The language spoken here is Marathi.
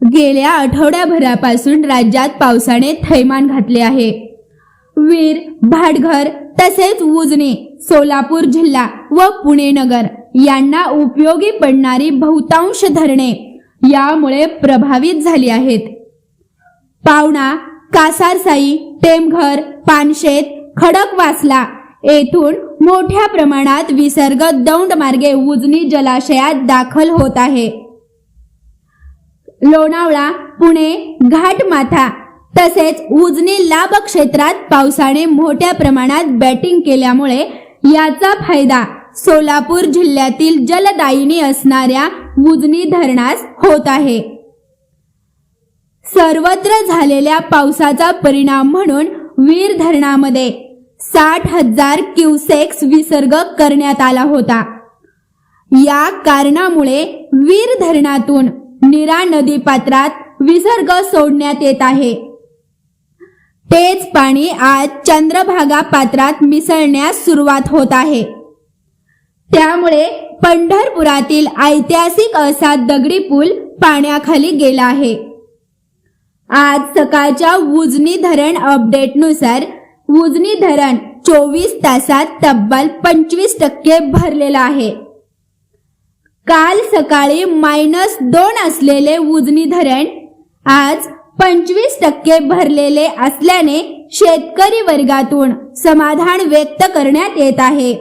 गेल्या आठवड्याभरापासून राज्यात पावसाने थैमान घातले आहे. वीर भाटघर तसेच उजनी सोलापूर जिल्हा व पुणे नगर यांना उपयोगी पडणारी बहुतांश धरणे यामुळे प्रभावित झाली आहेत. पावणा कासारसाई टेमघर पानशेत खडकवासला येथून मोठ्या प्रमाणात विसर्ग दौंड मार्गे उजनी जलाशयात दाखल होत आहे. लोणावळा पुणे घाटमाथा तसेच उजनी लाभ क्षेत्रात पावसाने मोठ्या प्रमाणात बॅटिंग केल्यामुळे याचा फायदा सोलापूर जिल्ह्यातील जलदायिनी असणाऱ्या उजनी धरणास होत आहे. सर्वत्र झालेल्या पावसाचा परिणाम म्हणून वीर धरणामध्ये साठ हजार क्युसेक्स विसर्ग करण्यात आला होता. या कारणामुळे वीर धरणातून नीरा नदी पात्रात विसर्ग सोडण्यात येत आहे. तेच पाणी आज चंद्रभागा पात्रात मिसळण्यास सुरुवात होत आहे. त्यामुळे पंढरपुरातील ऐतिहासिक असा दगडी पूल पाण्याखाली गेला आहे. आज सकाळच्या उजनी धरण अपडेटनुसार उजनी धरण चोवीस तासात तब्बल पंचवीस टक्के भरलेलं आहे. काल सकाळी मायनस दोन असलेले उजनी धरण आज पंचवीस टक्के भरलेले असल्याने शेतकरी वर्गातून समाधान व्यक्त करण्यात येत आहे.